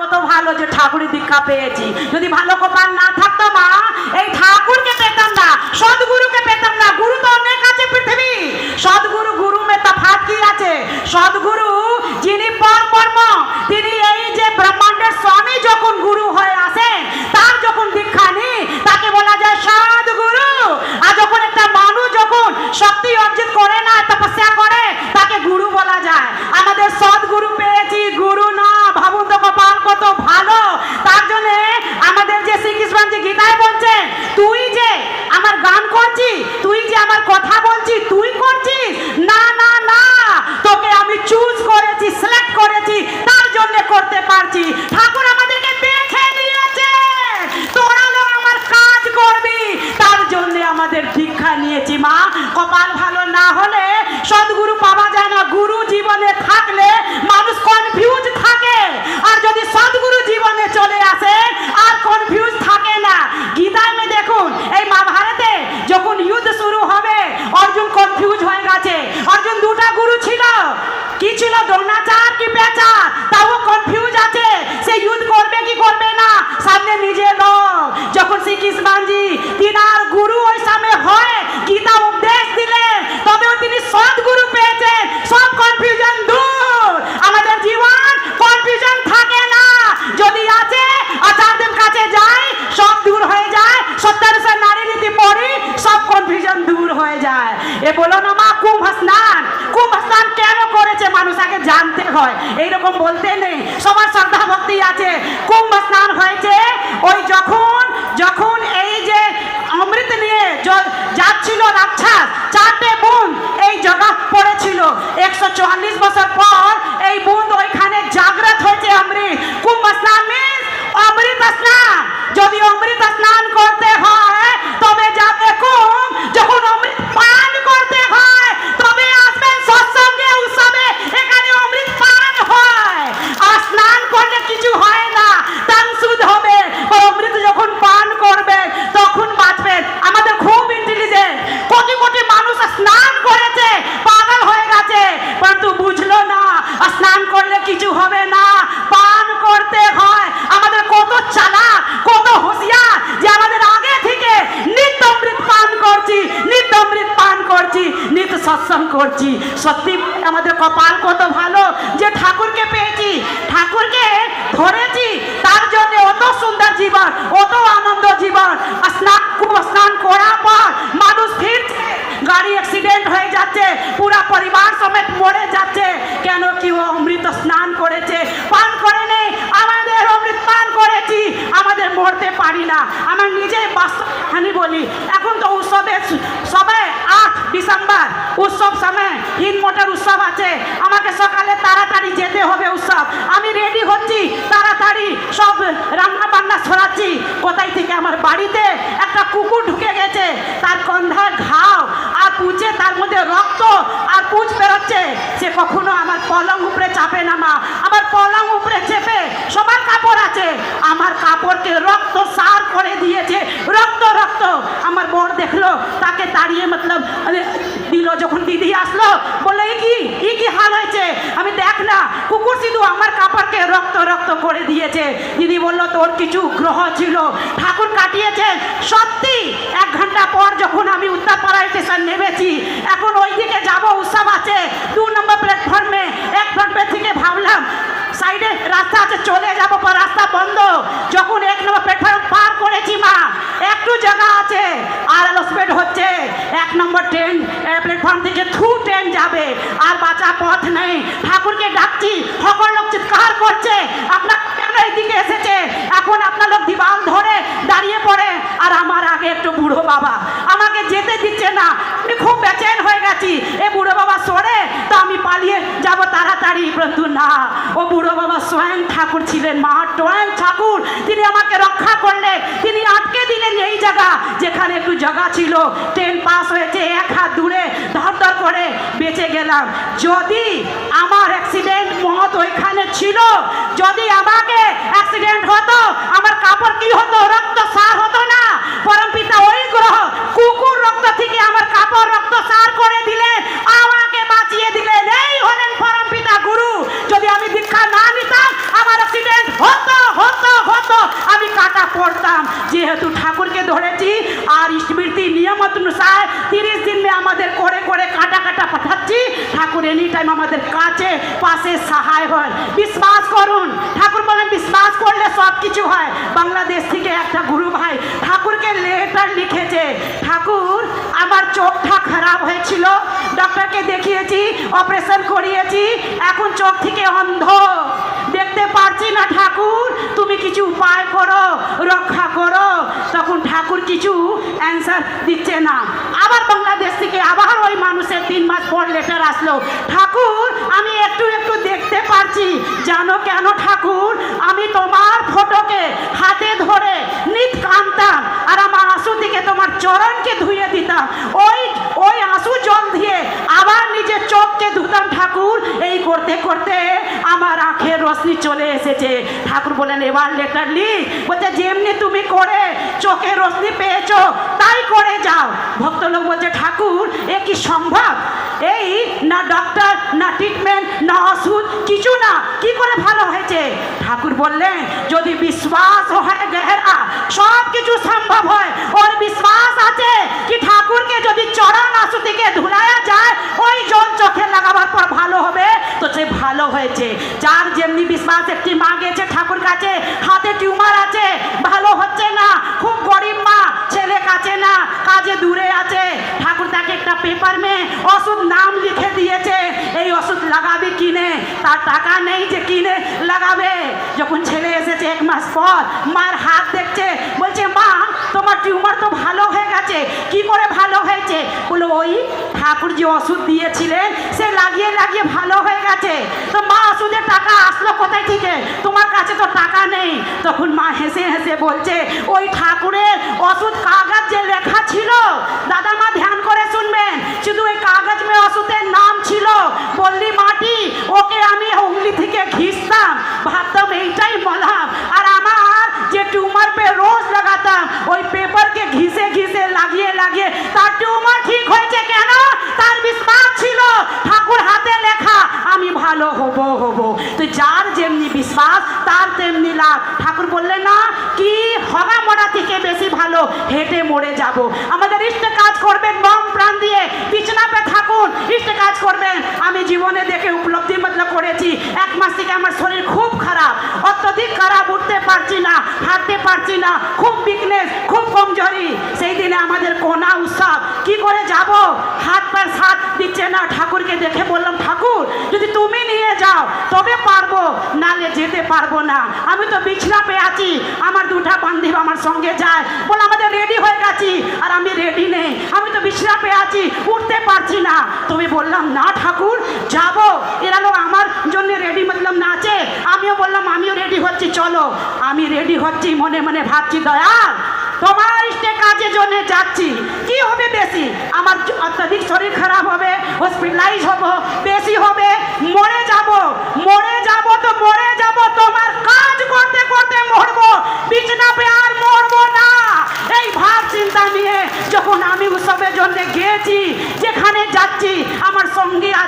কত ভালো যে ঠাকুরের দীক্ষা পেয়েছি। যদি ভালো কপাল না থাকতো মা, এই ঠাকুরকে পেতাম না, সদগুরুকে পেতাম না। গুরু তো অনেক আছে পৃথিবী। সদ্গুরু, গুরু মেতা ফাঁকি আছে? সদ্গুরু, যিনি পর কর্ম তিনি এই যে ব্রহ্মাণ্ডের স্বামী যখন গুরু হয়ে আসেন তার যখন দীক্ষা নি তাকে বলা যায় সদগুরু আর যখন একটা মানুষ যখন শক্তি অর্জিত করে না তপস্যা করে তাকে গুরু বলা যায় আমাদের সদগুরু পেয়েছি গুরু না ভাবুন তো কপাল কত ভালো তার জন্য আমাদের যে শ্রীকৃষ্ণ যে গীতায় বলছেন তুই যে আমার করছি তুই যে আমার কথা বলছি তুই করছিস? না না না। তোকে আমি চুজ করেছি সিলেক্ট করেছি, তার জন্য করতে পারছি। ঠাকুর আমাদেরকে দেখে নিয়েছে তোরা লোক আমার কাজ করবি তার জন্য আমাদের দীক্ষা নিয়েছি মা কপাল ভালো না হলে সদ্গুরু পাওয়া যায় না গুরু জীবনে থাকলে মানুষ কনফিউজ থাকে আর যদি সদ্গুরু জীবনে চলে আসে আর কনফিউজ থাকে না গীতায় মে দেখুন এই মহাভারতে যখন যুদ্ধ শুরু হবে অর্জুন কনফিউজ হয়ে গেছে অর্জুন দুটা গুরু ছিল কি ছিল দ্রোণাচার কি পেঁচার তাও কনফিউজ আছে সে যুদ্ধ করবে কি করবে না সামনে নিজে লোক যখন শ্রীকৃষ্ণজি তিনার গুরু ওই সামনে হয় গীতা উপদেশ দিলেন তবেও তিনি সদ্গুরু পেয়েছেন সব কনফিউশন দূর আমাদের জীবন কনফিউশন থাকে না যদি আছে আচার্যের কাছে যাই সব দূর হয়ে যায় সত্তর সে নারী নীতি পড়ি সব কনফিউশন দূর হয়ে যায় এ বলো না মা, কুম্ভ স্নান। কুম্ভ স্নান কেন করেছে মানুষ? আগে জানতে হয়। এইরকম বলতে নেই। সবার শ্রদ্ধা ভক্তি আছে। কুম্ভ স্নান হয়েছে। ওই যখন যখন এই যে অমৃত নিয়ে যাচ্ছিল রাক্ষস, চারটে বোন এই জগৎ পড়েছিল একশো চুয়াল্লিশ বছর পর এই বুঁদ ওইখানে জাগ্রত হয়েছে অমৃত কুম্ভ স্নান means অমৃত স্নান যদি অমৃত স্নান করতে হয় তবে যাবে কুম্ভ যখন অমৃত পান করতে হয় তবে আসবেন সৎসঙ্গে উৎসবে এখানে অমৃত পান হয় আর স্নান করলে কিছু হয় না তান সুদ হবে আর অমৃত যখন পান করবেন তখন বাঁচবেন আমাদের খুব ইন্টেলিজেন্ট কোটি কোটি মানুষ স্নান করেছে পাগল হয়ে গেছে কিন্তু বুঝলো না স্নান করলে কিছু হবে না। পান করতে হয়। আমাদের কত চালাক, কত হুঁশিয়ার যে আমাদের আগে থেকে নিত্য অমৃত পান করছি নিত্য অমৃত পান করছি, নিত্য সৎসঙ্গ করছি। সত্যি আমাদের কপাল কত ভালো যে ঠাকুরকে পেয়েছি, ঠাকুরকে ধরেছি, তার জন্য অত সুন্দর জীবন, অত আনন্দ জীবন। স্নান স্নান করার পর মানুষ ফিরছে, গাড়ি অ্যাক্সিডেন্ট হয়ে যাচ্ছে, পুরা পরিবার সমেত মরে যাচ্ছে। কেন কি ও অমৃত স্নান করেছে, পান করে নেই আমাদের অমৃত পান করেছি, আমাদের মরতে পারি না। আমার নিজেই বাস্তব আমি বলি, এখন তো উৎসবের সবে আট ডিসেম্বর, উৎসব সময় হিন মোটর উৎসব আছে। আমাকে সকালে তাড়াতাড়ি যেতে হবে উৎসব। আমি রেডি হচ্ছি, তাড়াতাড়ি সব রান্না বান্না ছড়াচ্ছি কোথায় থেকে আমার বাড়িতে একটা কুকুর ঢুকে গেছে, তার কন্ধার ঘাও আর পুঁচে তার মধ্যে রক্ত আর পুঁচ বেরোচ্ছে সে কখনো আমার পলং উপরে চাপে না, মা। আমার পলং উপরে চেপে সবার কাপড় আছে। আমার কাপড়কে রক্ত সার করে দিয়েছে। রক্ত রক্ত। আমার বর দেখল, তাকে তাড়িয়ে, মতলব দিল যখন দিদি আসলো বলল "এ কি ই কি হাল হয়েছে আমি দেখ না কুকুর শুধু আমার কাপড়কে রক্ত করে দিয়েছে। দিদি বলল, তোর কিছু গ্রহ ছিল। ঠাকুর কাটিয়েছে সত্যি, এক ঘণ্টা পর যখন আমি উত্তরপাড়া স্টেশন নেমেছি, এখন ওই দিকে যাব, উৎসব আছে। দু নম্বর প্ল্যাটফর্মে এক প্ল্যাটফর্মে থেকে ভাবলাম, সাইডে রাস্তা আছে, চলে যাব, পর রাস্তা বন্ধ। যখন এক নম্বর প্ল্যাটফর্ম পার করেছি মা, একটু জায়গা আছে বাঁচা পথ নেই। ঠাকুরকে ডাকছি, সকল লোক চিৎকার করছে, আপনার এইদিকে এসেছে। এখন আপনার লোক দিবাল ধরে দাঁড়িয়ে পড়ে। আর আমার আগে একটু বুড়ো বাবা, আমাকে যেতে দিচ্ছে না। আমি খুব বেচেন হয়ে গেছি। এ বুড়ো বাবা সরে, তো আমি পালিয়ে যাব তাড়াতাড়ি। কিন্তু না। ও বুড়ো বাবা স্বয়ং ঠাকুর ছিলেন, মা স্বয়ং ঠাকুর। তিনি আমাকে রক্ষা করলে, তিনি আটকে দিলেন এই জায়গা যেখানে একটু জায়গা ছিল। ট্রেন পাস হয়েছে, এক হাত দূরে ধর ধর করে বেঁচে গেলাম। যদি আমার অ্যাক্সিডেন্ট মহৎ ওইখানে ছিল, যদি আমাকে অ্যাক্সিডেন্ট হতো, আমার কাপড় কি হতো, রক্ত সার হতো না? পরম পিতা ওই গ্রহ কুকুর রক্ত থেকে আমার কাপড় রক্ত সার করে দিলেন আমাকে বাঁচিয়ে দিলেন এই হলেন পরম পিতা গুরু যদি আমি দীক্ষা না নিতাম আমার অ্যাক্সিডেন্ট হতো টাইম আমাদের কাছে পাশে সহায় হয়। বিশ্বাস করুন, ঠাকুর বলেন, বিশ্বাস করলে সব কিছু হয়। বাংলাদেশ থেকে একটা গুরু ভাই ঠাকুরকে লেটার লিখেছে। ঠাকুর, আমার চোখটা খারাপ হয়েছিল। ডক্টরকে দেখিয়েছি অপারেশন করিয়েছি, এখন চোখ থেকে অন্ধ। দেখতে পারছি না ঠাকুর, তুমি কিছু উপায় করো, রক্ষা করো। তখন ঠাকুর কিছু অ্যান্সার দিচ্ছে না। আবার বাংলাদেশ থেকে আবার ওই মানুষের তিন মাস পর লেটার আসলো। ঠাকুর, আমি একটু একটু দেখতে পারছি। জানো কেন ঠাকুর? আমি তোমার ফটোকে হাতে ধরে নিত কানতাম আর আমার আঁসু দিকে তোমার চরণকে ধুয়ে দিতাম। ওই ওই আঁসু জল দিয়ে আবার নিজের চোখকে ধুতাম ঠাকুর। এই করতে করতে আমার রশ্মি চলে এসেছে। ঠাকুর বলেন এবার লেটার লিখ বলছে, যেমনি তুমি করে চোখের রশ্মি পেয়েছ, তাই করে যাও। ভক্তলোক বলছে, ঠাকুর, এ কি সম্ভব? এই না ডক্টর না ট্রিটমেন্ট না ওষুধ, কিছু না। কি করে ভালো হয়েছে? ঠাকুর বললেন, যদি বিশ্বাস হয় গেহরা সব কিছু সম্ভব হয়। ওর বিশ্বাস আছে কি ঠাকুরকে যদি চরণ আসু থেকে ধুলায়া যায়, ওই জল চোখে লাগাবার পর তো সে ভালো হয়েছে। যার যেমনি বিশ্বাস, একটি মা গেছে ঠাকুর কাছে, হাতে টিউমার আছে, ভালো হচ্ছে না, খুব গরিব মা, ছেলে কাছে না, কাজে দূরে আছে। ঠাকুর তাকে একটা পেপার মে ওষুধ নাম লিখে দিয়েছে, এই ওষুধ লাগাবে কিনে? তার টাকা নেই যে কিনে লাগাবে। যখন ছেলে এসেছে এক মাস পর, মার হাত দেখছে বলছে মা তোমার টিউমার তো ভালো হয়ে গেছে কি করে ভালো হয়েছে? বলো ওই ঠাকুর যে ওষুধ দিয়েছিলেন সে লাগিয়ে লাগিয়ে ভালো হয়ে গেছে। তো মা ওষুধের টাকা আসলো কোথায় থেকে? তোমার কাছে তো টাকা নেই। তখন মা হেসে হেসে বলছে, ওই ঠাকুরের ওষুধ কাগজ যে লেখা ছিল, দাদা মা ধ্যান করে শুনবেন। শুধু ওই কাগজ মে ওষুধের নাম ছিল। বললি মাটি, ওকে আমি উংলি থেকে ঘিসতাম, ভাবতাম এইটাই মলাম। আর আমার যে টিউমার পে রোজ লাগাতাম, ওই পেপারকে ঘিসে ঘিসে লাগিয়ে লাগিয়ে তার টিউমার ঠিক হয়েছে কেন তার বিশ্বাস ছিল ঠাকুর হাতে লেখা আমি ভালো হব হব। তো যার যেমনি বিশ্বাস, তার তেমনি লাভ। ঠাকুর বললেন, না, কি হগা মরা থেকে বেশি ভালো? হেঁটে মরে যাব। আমাদের ইষ্ট কাজ করবেন মম প্রাণ দিয়ে। বিছনা পে থাকুন, ইষ্ট কাজ করবেন। আমি জীবনে দেখে উপলব্ধি মতলব করেছি। এক মাস থেকে আমার শরীর খুব খারাপ। অত্যধিক খারাপ, উঠতে পারছি না, হাঁটতে পারছি না। খুব উইকনেস খুব কমজোরি। সেই দিনে আমাদের কোনা উৎসব। কি করে যাব? হাত পার সাথ দিচ্ছে না। ঠাকুরকে দেখে বললাম যাও তবে পারব, নালে যেতে পারব না। আমি তো বিছনা আছি, আমার দুটা বান্ধব আমার সঙ্গে যায়। বলে আমাদের রেডি হয়ে গেছি, আর আমি রেডি নেই। আমি তো বিছনা আছি, উঠতে পারছি না। তুমি বললাম, না ঠাকুর, যাব। এরা লোক আমার জন্য রেডি মতলব নাচে। আমিও বললাম, আমিও রেডি হচ্ছি, চলো। আমি রেডি হচ্ছি, মনে মনে ভাবছি, দয়াল, তোমার ইষ্টে কাজের জন্য যাচ্ছি। কি হবে বেশি? আমার অত্যাধিক শরীর খারাপ হবে হসপিটালাইজ হব, বেশি হবে মরে যাব মরে যাব তো মরে যাব তোমার কাজ করতে করতে মরবো বিছনা পে আর মরবো না এই ভাব চিন্তা নিয়ে যখন আমি উৎসবের জন্য গিয়েছি যেখানে যাচ্ছি আমার সঙ্গী আছে সেখানে ট্রেন